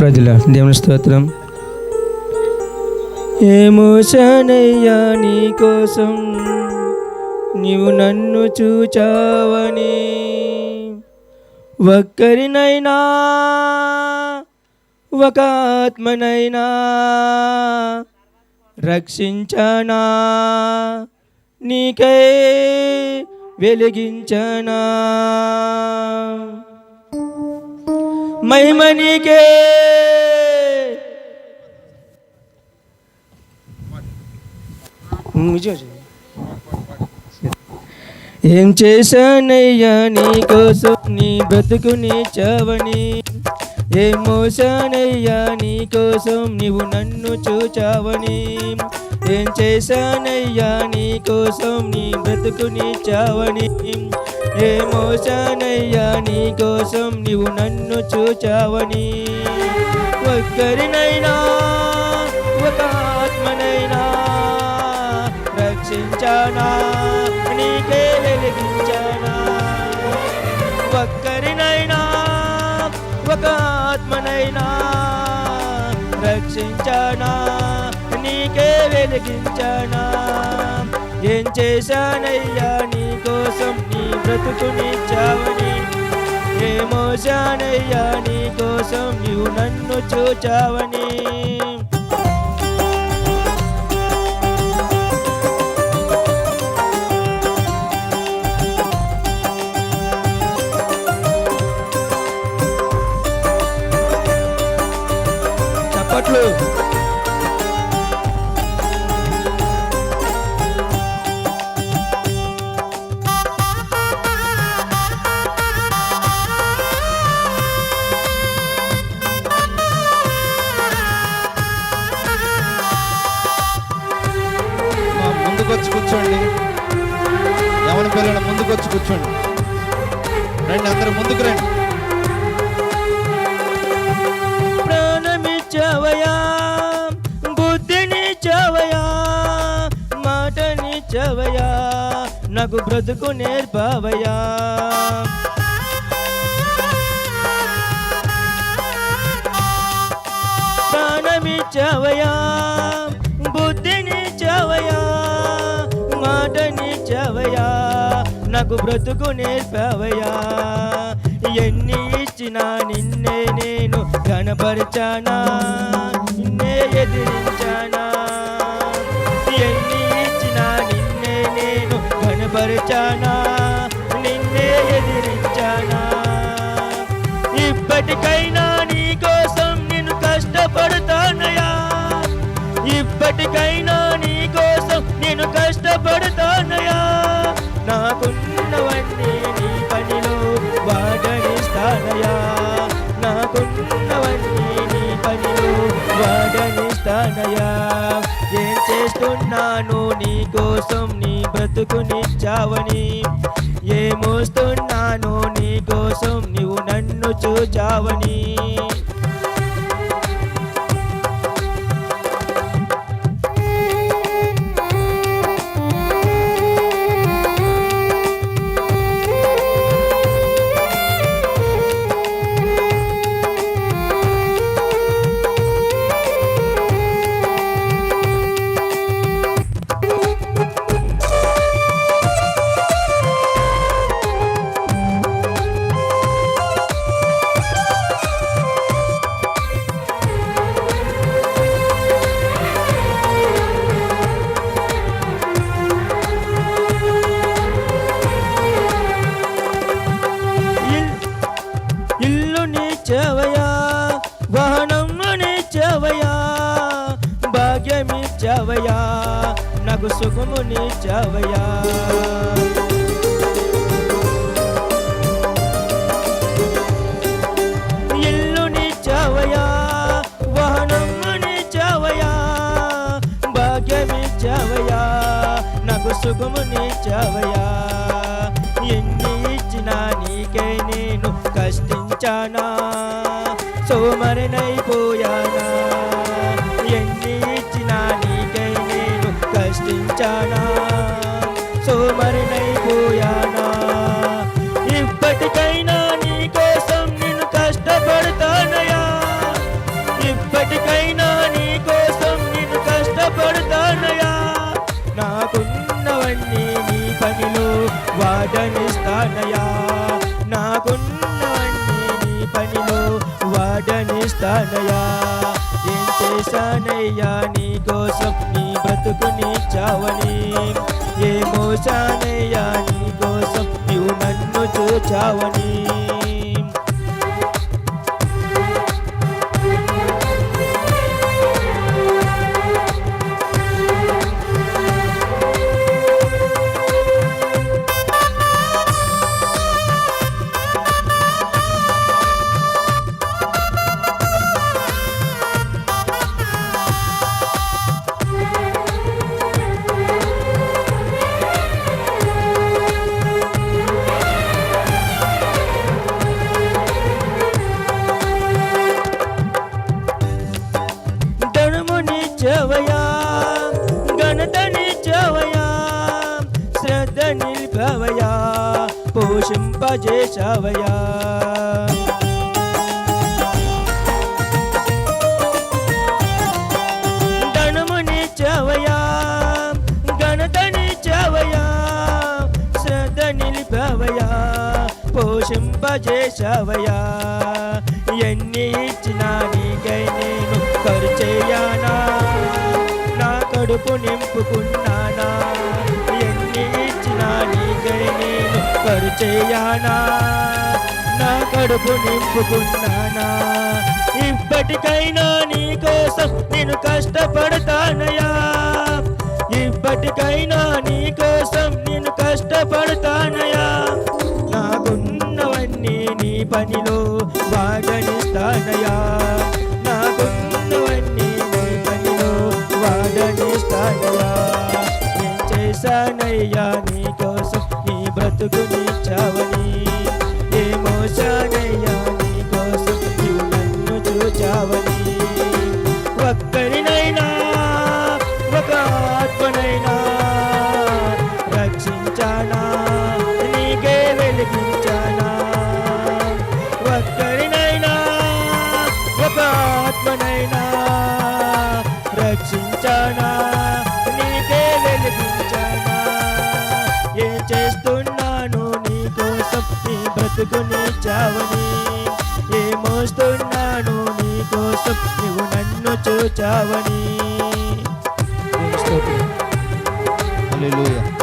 ప్రజల దేవుని స్తోత్రం. ఏమోషనయ్యా నీ కోసం నీవు నన్ను చూచావని ఒక్కరినైనా ఒక ఆత్మనైనా రక్షించనా నీకే వెలిగించనా? మహిమ నీకే ఏం చేశానయ్యా నీ కోసం నీ బ్రతుకుని చావని? ఏం మోసానయ్యా నీ కోసం నీవు నన్ను చూచావని? ఏం చేశానయ్యా నీ కోసం నీ బ్రతుకుని చావని? ఏ మోసానయ్యా నీ కోసం నీవు నన్ను చూచావని. ఒక్కరినైనా ఒక ఆత్మనైనా రక్షించానా? నీకే వెలిగించానా? ఒక్కరినైనా ఒక ఆత్మనైనా రక్షించానా? నీకే వెలిగించానా? ఏం చేశానయ్యా నీ కోసం నీ బ్రతుకుని చావని? ఏ మోసానయ్యా నీ కోసం నీవు నన్ను చూచావని? పిల్లలు కూర్చోండి. రండి అందరూ ముందుకు రండి. ప్రాణమిచ్చవయా బుద్ధినిచ్చవయా మాటనిచ్చవయా నాకు బ్రతుకు నేర్పవయా ప్రాణమిచ్చవయా నాకు బ్రతుకు నేర్పవయా ఎన్ని ఇచ్చినా నిన్నే నేను కనపరిచానా? నిన్నే ఎదిరించానా? ఎన్ని ఇచ్చినా నిన్నే నేను కనపరిచానా? నిన్నే ఎదిరించానా? ఇప్పటికైనా నీ కోసం నేను కష్టపడతానయా ఇప్పటికైనా నీ కోసం నేను కష్టపడతానయా వాడనిస్తానయా నాకున్నవన్నీ నీ పనిలో వాడనిస్తానయా ఏం చేస్తున్నాను నీ కోసం నీ బ్రతుకునిచ్చావని ఏమోస్తున్నాను నీ కోసం నీవు నన్ను చూచావని? ఇల్లు నీచవయా వాహనము నీచవయా భాగ్యమిచ్చవయా నాకు సుఖము నీచవయా ఎన్ని ఇచ్చినా నీకే నేను భాగ్యమిచ్చవయా మరచానా సోమరినైపోయానా? ఎన్ని ఇచ్చినా నీకై నేను కష్టించానా? సోమరినైపోయానా? ఇప్పటికైనా నీకోసం నేను కష్టపడతానయా ఇప్పటికైనా నీకోసం నేను కష్టపడతానయా నాకున్నవన్నీ నీ పనిలో వాడనిస్తానయా నాకున్న వాడనిస్తానయా ఏం చేశానయ్యా నీ కోసం నీ బ్రతుకుని చావని ఏ మోసానయ్యా నీ కోసం నీవు నన్ను చూచావని పోషింపజేసవయా ధనముని చవయా గణతని చవయా శ్రద్ధ నిలిపవయా పోషింపజేసవయా ఎన్ని ఇచ్చినా నీకై నేను ఖర్చేయానా నా కడుపు నింపుకున్నానా నేను నా కడుపు నింపుకున్నానా? ఇప్పటికైనా నీ కోసం నేను కష్టపడతానయా ఇప్పటికైనా నీ కోసం నేను కష్టపడతానయా నాకున్నవన్నీ నీ పనిలో వాడనిస్తానయా నాకున్నవన్నీ నీ పనిలో వాడనిస్తానయా నేను చేశానయ్యా నీ చావని ఏ మోసానయ్యా నీ చావని ఏ మోస్తున్నాను నీ కోసం నువ్వు నన్ను చూచావని Hallelujah.